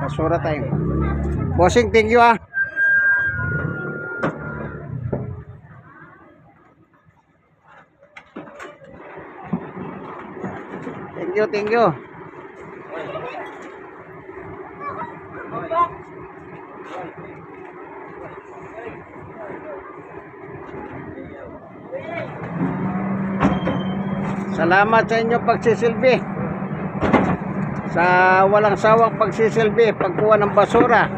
Basura time. Bossing, thank you ah. Thank you, thank you. Salamat sa inyo pagsisilbi. Sa walang sawang pagsisilbi, pagkuha ng basura.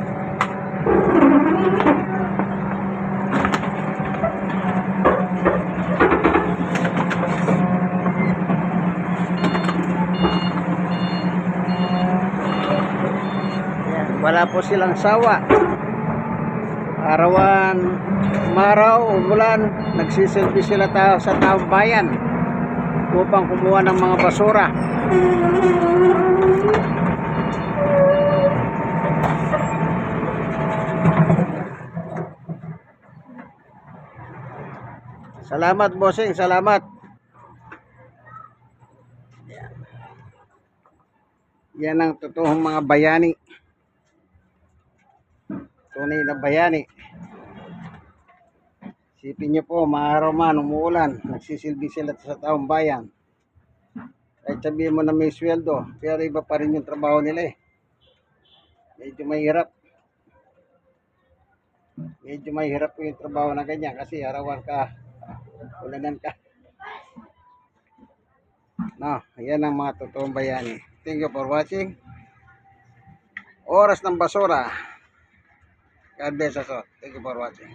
Wala po silang sawa. Arawan, maraw, umulan, nagsisilbi sila ta sa taong bayan upang kumuha ng mga basura. Salamat, bossing. Salamat. Yan. Ang totoong mga bayani. Tunay na bayani. Isipin niyo po, maaraw man, umuulan, nagsisilbi sila sa taong bayan. Kahit sabihin mo na may sweldo, pero iba pa rin yung trabaho nila eh. Medyo mahirap. Medyo mahirap po yung trabaho na ganyan kasi arawan ka, ulanan ka. No, yan ang mga totoong bayani. Thank you for watching. Oras ng basura. God bless us all. Thank you for watching.